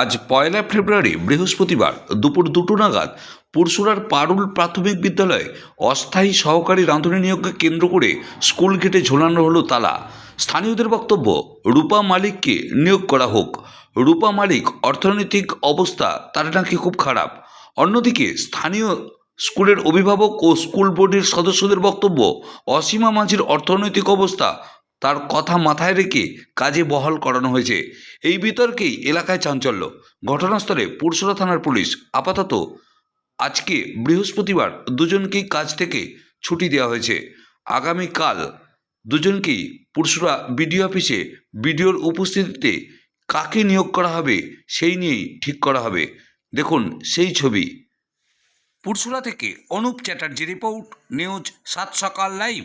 আজ পয়লা ফেব্রুয়ারি, বৃহস্পতিবার, দুপুর দুটো নাগাদ পুরসুরার পারুল প্রাথমিক বিদ্যালয়ে অস্থায়ী সহকারী রাঁধুনি নিয়োগকে কেন্দ্র করে স্কুল গেটে ঝোলানো হলো তালা। স্থানীয়দের বক্তব্য, রূপা মালিককে নিয়োগ করা হোক। রূপা মালিক, অর্থনৈতিক অবস্থা তার নাকি খুব খারাপ। অন্যদিকে স্থানীয় স্কুলের অভিভাবক ও স্কুল বোর্ডের সদস্যদের বক্তব্য, অসীমা মাঝির অর্থনৈতিক অবস্থা তার কথা মাথায় রেখে কাজে বহাল করানো হয়েছে। এই বিতর্কেই এলাকায় চাঞ্চল্য। ঘটনাস্থলে পুরসুরা থানার পুলিশ আপাতত আজকে বৃহস্পতিবার দুজনকেই কাজ থেকে ছুটি দেওয়া হয়েছে। আগামীকাল দুজনকেই পুরসুরা বিডিও অফিসে বিডিওর উপস্থিতিতে কাকে নিয়োগ করা হবে সেই নিয়েই ঠিক করা হবে। দেখুন সেই ছবি। পুরসুরা থেকে অনুপ চ্যাটার্জি রিপোর্ট, নিউজ সাত সকাল লাইভ।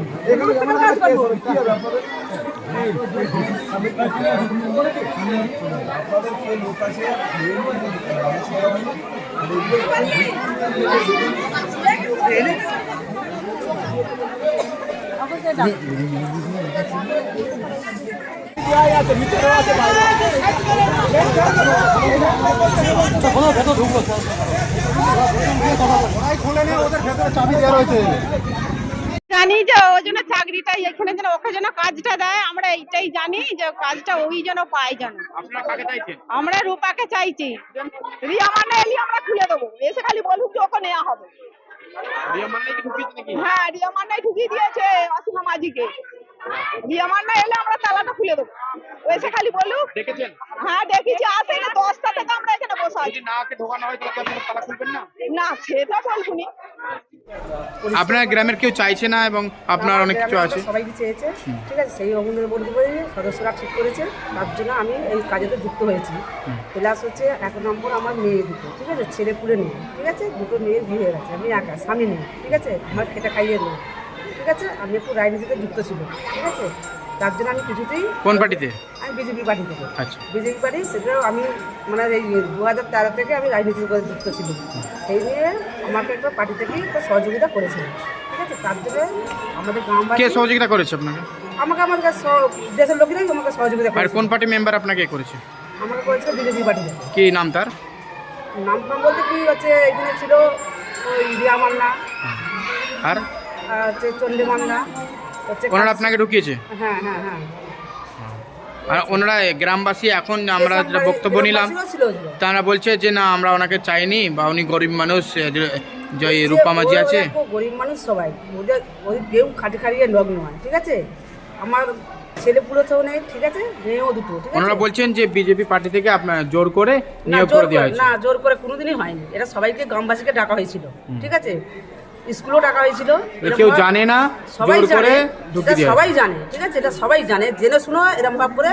কোনো ভেতর ঢুকলো ওদের ভেতরে চাবি দেওয়া রয়েছে। জানি যে ওই জন্য চাকরিটা এখানে যেন ওকে যেন কাজটা দেয় আমরা এইটাই জানি যে কাজটা ওই যেন পায় যেন। আমরা রূপাকে চাইছি। রিয়া মানে এলি আমরা খুলে দেবো। এসে খালি বলুক যে ওকে নেওয়া হবে। হ্যাঁ রিয়া মান্নাই ঢুকিয়ে দিয়েছে অসীমা মাঝিকে। রিয়া মান্না এলে আমরা তালাটা খুলে দেবো। এসে খালি বলুক। দেখেছেন? হ্যাঁ দেখেছি আসে না দশটা থেকে আমরা এখানে বসে আছি। না ঢোকানো হয় তাহলে তালা খুলবেন না? না সেটা বলবুনি আপনার গ্রামের কেউ চাইছে না এবং আপনার অনেক কিছু আছে? সবাই চেয়েছে। ঠিক আছে সেই অঙ্গনের পারি সদস্যরা ঠিক করেছে। তার জন্য আমি এই কাজেতে যুক্ত হয়েছি। প্লাস হচ্ছে এক নম্বর আমার মেয়ে দুটো ঠিক আছে ছেলে পুলে নেই ঠিক আছে দুটো মেয়ের বিয়ে হয়ে গেছে আমি একা স্বামী নেই ঠিক আছে আমার খেটে খাইয়ে নেই ঠিক আছে আমি একটু রাজনীতিতে যুক্ত ছিল ঠিক আছে। তার জন্য আমি কিছুতেই কোন পার্টিতে? বিজেপি পার্টি থেকে। আচ্ছা। বিজেপি পার্টি সেটাও আমি মানে এই দু হাজার তেরো থেকে আমি রাজনীতির করে যুক্ত ছিল সেই নিয়ে আমাকে একটা পার্টি থেকে একটা সহযোগিতা করেছে ঠিক আছে? তার জন্য আমাদের কে গ্রামবাসী সহযোগিতা করেছে আপনাকে? আমাকে দেশের লোকেরাই আমাকে সহযোগিতা আর কোন পার্টি মেম্বার আপনাকে করেছে? আমাকে করেছিল বিজেপি পার্টি কি নাম তার? নাম বলতে কি হচ্ছে এখানে ছিল ওই রিয়া মান্না। আর? আর হচ্ছে চন্ডী মান্না। হচ্ছে ওনারা আপনাকে ঢুকিয়েছে? হ্যাঁ হ্যাঁ হ্যাঁ। আর ওনারা গ্রামবাসী এখন আমরা যেটা বক্তব্য নিলাম ছিল তারা বলছে যে না আমরা ওনাকে চাইনি বা উনি গরিব মানুষ যে- রূপা মাঝি আছে। গরিব মানুষ সবাই। ওদের ওই কেউ খাটি খাটিয়ে লগ নয় ঠিক আছে? আমার ছেলে পুরোতেও নেই ঠিক আছে? মেয়েও দুটো ঠিক আছে? ওনারা বলছেন যে বিজেপি পার্টি থেকে আপনার জোর করে নিয়োগ করে দেওয়া হয়েছে। না জোর করে কোনোদিনই হয়নি। এটা সবাইকে গ্রামবাসীকে ডাকা হয়েছিল ঠিক আছে? স্কুলেও ডাকা হয়েছিল। কেউ জানে না সবাই জানে এটা সবাই জানে ঠিক আছে? এটা সবাই জানে জেনে শুনো এরকম ভাব করে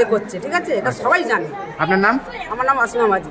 এ করছে ঠিক আছে? এটা সবাই জানে। আপনার নাম? আমার নাম আসিমা মাঝি।